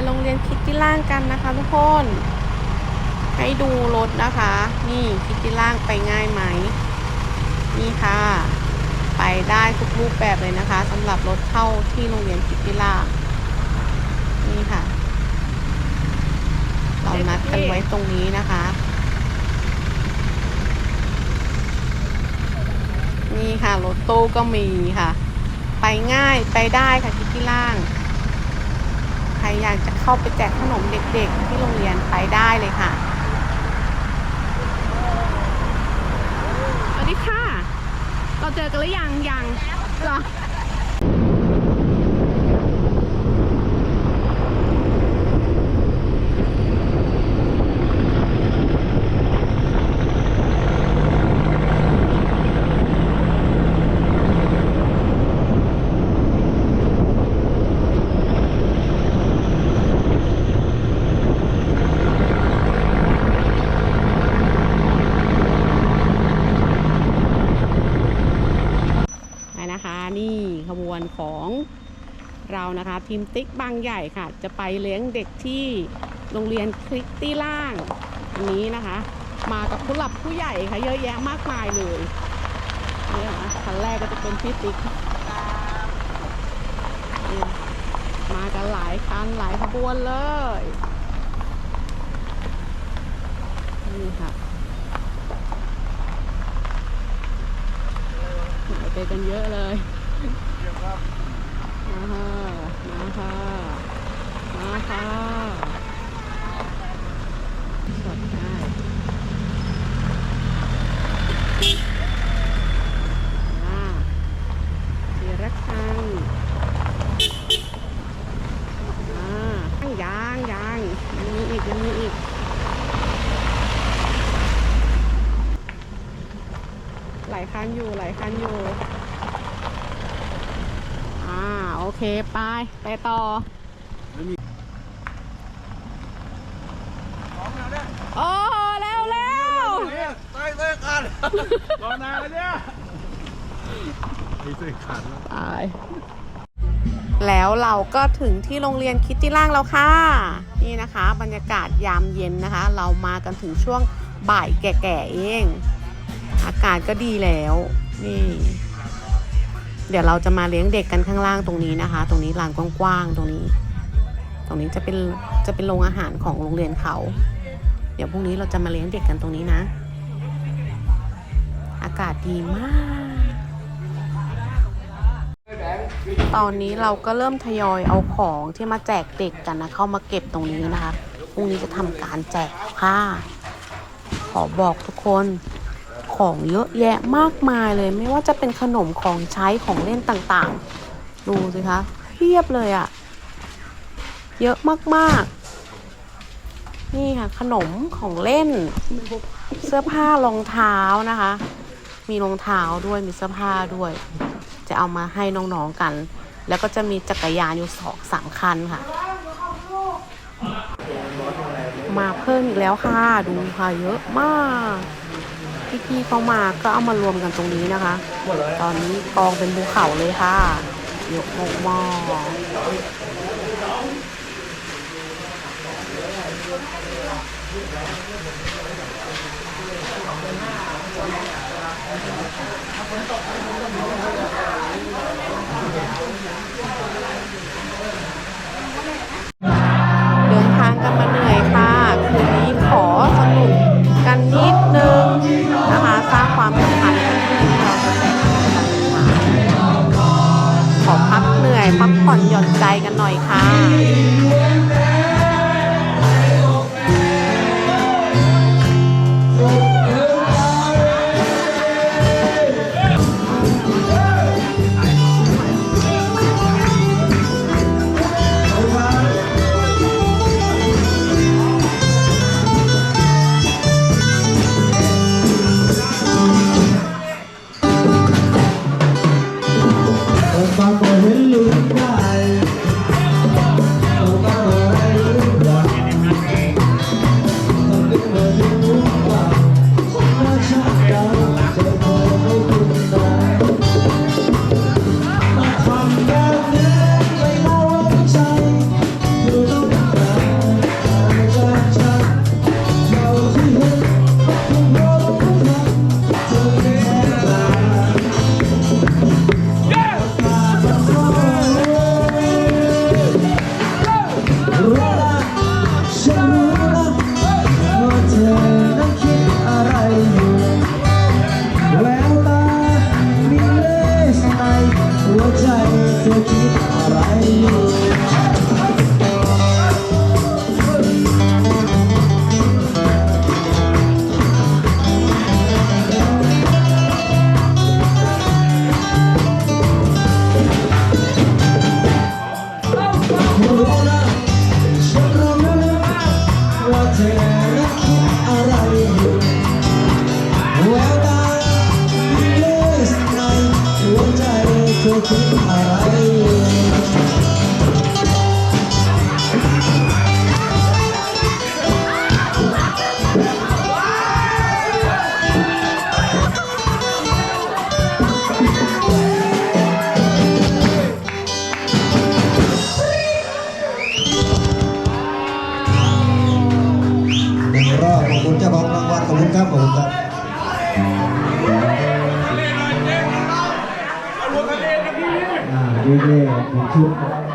ไปโรงเรียนคิดที่ล่างกันนะคะทุกคน ให้ดูรถนะคะ นี่คิดที่ล่างไปง่ายไหม นี่ค่ะ ไปได้ทุกรูปแบบเลยนะคะสำหรับรถเข้าที่โรงเรียนคิดที่ล่างนี่ค่ะ เรานัดกันไว้ตรงนี้นะคะ นี่ค่ะรถตู้ก็มีค่ะ ไปง่ายไปได้ค่ะคิดที่ล่าง ใครอยากจะเข้าไปแจกขนมเด็กๆ ที่โรงเรียนไปได้เลยค่ะ สวัสดีค่ะ เราเจอกันหรือยังยังเหรอ ไปนะคะนี่ ของเรานะคะ ทีมติ๊กบางใหญ่ค่ะ จะไปเลี้ยงเด็กที่โรงเรียนคลิกตี้ล่าง อันนี้นะคะ มากับผู้หลับผู้ใหญ่ค่ะ เยอะแยะมากมายเลยนี่นะคะคันแรกก็จะเป็นพี่ติ๊กมากันหลายคันหลายขบวนเลยนี่ค่ะไปกันเยอะเลย มาค่ะมาค่ะมาค่ะสดได้อ่าทีละครั้งอ่ายางยางยังมีอีกยังมีอีก หลายคันอยู่หลายคันอยู่ อ่า โอ เคไปไปต่อ โอ้เร็วเร็วใส่เสื้อขาดรอนานแล้วเนี่ยมีเสื้อขาดแล้วตายแล้วเราก็ถึงที่โรงเรียนคิตตี้ล่างแล้วค่ะ นี่นะคะ บรรยากาศยามเย็นนะคะ เรามากันถึงช่วงบ่ายแก่ๆเอง อากาศก็ดีแล้ว นี่ เดี๋ยวเราจะมาเลี้ยงเด็กกันข้างล่างตรงนี้นะคะ ตรงนี้ลานกว้างๆตรงนี้ ตรงนี้จะเป็นจะเป็นโรงอาหารของโรงเรียนเขา เดี๋ยวพรุ่งนี้เราจะมาเลี้ยงเด็กกันตรงนี้นะ อากาศดีมาก ตอนนี้เราก็เริ่มทยอยเอาของที่มาแจกเด็กกันนะเข้ามาเก็บตรงนี้นะคะพรุ่งนี้จะทำการแจกค่ะขอบอกทุกคน ของเยอะแยะมากมายเลย ไม่ว่าจะเป็นขนมของใช้ของเล่นต่างๆ ดูสิคะเพียบเลยอะเยอะมากๆ นี่ค่ะ ขนมของเล่น เสื้อผ้ารองเท้านะคะ มีรองเท้าด้วยมีเสื้อผ้าด้วย จะเอามาให้น้องๆกัน แล้วก็จะมีจักรยานอยู่สองสามคันค่ะมาเพิ่มอีกแล้วค่ะ ดูค่ะเยอะมาก พี่ๆเขามาก็เอามารวมกันตรงนี้นะคะ ตอนนี้กองเป็นภูเขาเลยค่ะเยอะมากๆ พักเหนื่อยพักผ่อนหย่อนใจกันหน่อยค่ะ aqui. เธอคิดอะไรหนึ่งรอบขอบคุณเจ้าของรางวัลขอบคุณครับขอบคุณครับ อ่าดีเจผมชุด